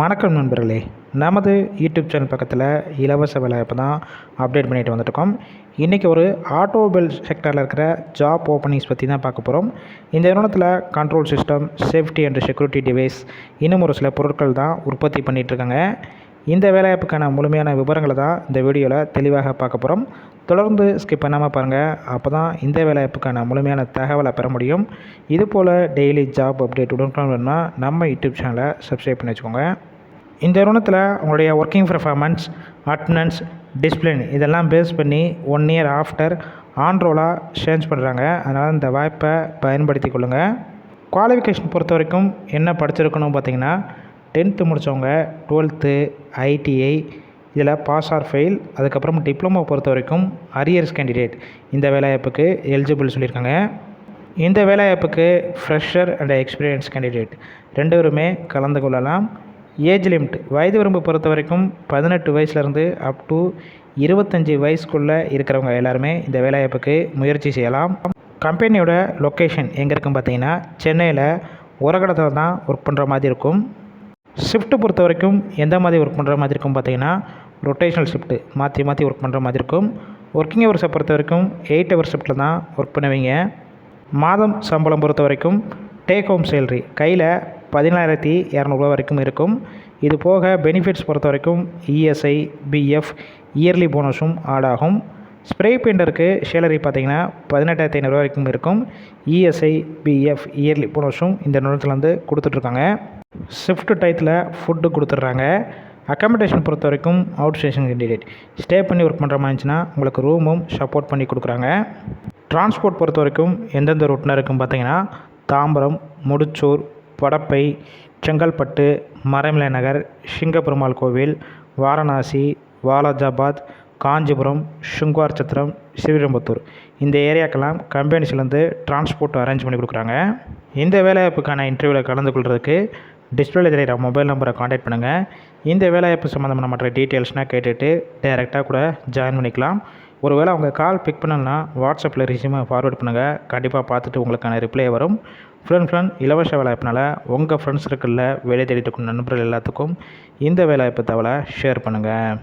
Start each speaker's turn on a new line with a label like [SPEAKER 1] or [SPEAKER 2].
[SPEAKER 1] வணக்கம் நண்பர்களே. நமது யூடியூப் சேனல் பக்கத்தில் இலவச வேலைவாய்ப்பு தான் அப்டேட் பண்ணிட்டு வந்துட்டுருக்கோம். இன்றைக்கி ஒரு ஆட்டோமொபைல் செக்டரில் இருக்கிற ஜாப் ஓப்பனிங்ஸ் பற்றி தான் பார்க்க போகிறோம் இந்த நிறுவனத்தில் control system safety and security device இன்னும் ஒரு சில பொருட்கள் தான் உற்பத்தி பண்ணிகிட்ருக்காங்க இந்த வேலைவாய்ப்புக்கான முழுமையான விவரங்களை தான் இந்த வீடியோவில் தெளிவாக பார்க்க போகிறோம் தொடர்ந்து ஸ்கிப் பண்ணாமல் பாருங்கள் அப்போ தான் இந்த வேலைவாய்ப்புக்கான முழுமையான தகவலை பெற முடியும். இதுபோல் டெய்லி ஜாப் அப்டேட் உடனுக்குடன் நம்ம யூடியூப் சேனலை சப்ஸ்கிரைப் பண்ணி வச்சுக்கோங்க. இந்த நிறுவனத்தில் உங்களுடைய ஒர்க்கிங் பர்ஃபார்மன்ஸ் அட்டண்டன்ஸ் டிசிப்ளின் இதெல்லாம் பேஸ் பண்ணி ஒன் இயர் ஆஃப்டர் ஆன்ரோலாக சேஞ்ச் பண்ணுறாங்க அதனால் இந்த வாய்ப்பை பயன்படுத்தி கொள்ளுங்கள் குவாலிஃபிகேஷன் பொறுத்த வரைக்கும் என்ன படிச்சிருக்கணும் பார்த்தீங்கன்னா டென்த்து முடித்தவங்க டுவெல்த்து ஐடிஐ இதில் பாஸ் ஆர் ஃபெயில் அதுக்கப்புறம் டிப்ளமோ பொறுத்த வரைக்கும் அரியர்ஸ் கேண்டிடேட் இந்த வேலைவாய்ப்புக்கு எலிஜிபிள் சொல்லியிருக்காங்க. இந்த வேலைவாய்ப்புக்கு ஃப்ரெஷர் அண்ட் எக்ஸ்பீரியன்ஸ் கேண்டிடேட் ரெண்டு பேருமே கலந்து கொள்ளலாம். ஏஜ் லிமிட் வயது வரம்பு பொறுத்த வரைக்கும் பதினெட்டு வயசுலேருந்து அப் டு இருபத்தஞ்சி வயசுக்குள்ளே இருக்கிறவங்க எல்லாருமே இந்த வேலைவாய்ப்புக்கு முயற்சி செய்யலாம். கம்பெனியோட லொக்கேஷன் எங்கே இருக்குன்னு பார்த்தீங்கன்னா சென்னையில் உரகடத்தில் தான் ஒர்க் பண்ணுற மாதிரி இருக்கும். ஷிஃப்ட்டு பொறுத்த வரைக்கும் எந்த மாதிரி ஒர்க் பண்ணுற மாதிரி இருக்கும் பார்த்தீங்கன்னா ரொட்டேஷனல் ஷிஃப்ட்டு மாற்றி மாற்றி ஒர்க் பண்ணுற மாதிரி இருக்கும். ஒர்க்கிங் ஹவர்ஸை பொறுத்த வரைக்கும் எயிட் ஹவர் ஷிஃப்ட்டில் தான் ஒர்க் பண்ணுவீங்க. மாதம் சம்பளம் பொறுத்த வரைக்கும் டேக் ஹோம் சேலரி கையில் பதினாயிரத்தி இரநூறுவா வரைக்கும் இருக்கும். இது போக பெனிஃபிட்ஸ் பொறுத்த வரைக்கும் இஎஸ்ஐ பிஎஃப் இயர்லி போனஸும் ஆட் ஆகும். ஸ்ப்ரே பெயிண்டருக்கு சேலரி பார்த்தீங்கன்னா பதினெட்டாயிரத்தி ஐநூறுரூவா வரைக்கும் இருக்கும். இஎஸ்ஐ பிஎஃப் இயர்லி போனஸும் இந்த நிறுவனத்தில் வந்து கொடுத்துட்ருக்காங்க ஷிஃப்ட் டயத்தில் ஃபுட்டு கொடுத்துட்றாங்க. அக்காமடேஷன் பொறுத்த வரைக்கும் அவுட் ஸ்டேஷன் கேண்டிடேட் ஸ்டே பண்ணி ஒர்க் பண்ணுற மாதிரி இருந்துச்சுன்னா உங்களுக்கு ரூமும் சப்போர்ட் பண்ணி கொடுக்குறாங்க. டிரான்ஸ்போர்ட் பொறுத்த வரைக்கும் எந்தெந்த ரூட்னா இருக்குன்னு பார்த்தீங்கன்னா தாம்பரம் முடிச்சூர் படப்பை செங்கல்பட்டு மறைமலை நகர் சிங்கப்பெருமாள் கோவில் வாரணாசி வாலாஜாபாத் காஞ்சிபுரம் சுங்குவார் சத்திரம் ஸ்ரீரம்பத்தூர். இந்த ஏரியாக்கெல்லாம் கம்பெனிஸ்லேருந்து டிரான்ஸ்போர்ட் அரேஞ்ச் பண்ணி கொடுக்குறாங்க. இந்த வேலைவாய்ப்புக்கான இன்டர்வியூவில் கலந்து கொள்கிறதுக்கு டிஸ்பிளேல தெரிகிற மொபைல் நம்பரை காண்டாக்ட் பண்ணுங்கள் இந்த வேலைவாய்ப்பு சம்மந்தமான மற்ற டீட்டெயில்ஸ்னால் கேட்டுட்டு டைரெக்டாக கூட ஜாயின் பண்ணிக்கலாம். ஒருவேளை அவங்க கால் பிக் பண்ணலன்னா வாட்ஸ்அப்பில் ரிசியூமை ஃபார்வேர்ட் பண்ணுங்கள் கண்டிப்பாக பார்த்துட்டு உங்களுக்கான ரிப்ளை வரும். ஃப்ரெண்ட் ஃப்ரெண்ட் இலவச வேலைவாய்ப்புனால உங்கள் ஃப்ரெண்ட்ஸ் சர்க்கிளில் வேலை தேடிட்டு நண்பர்கள் எல்லாத்துக்கும் இந்த வேலைவாய்ப்பு தகவலை ஷேர் பண்ணுங்கள்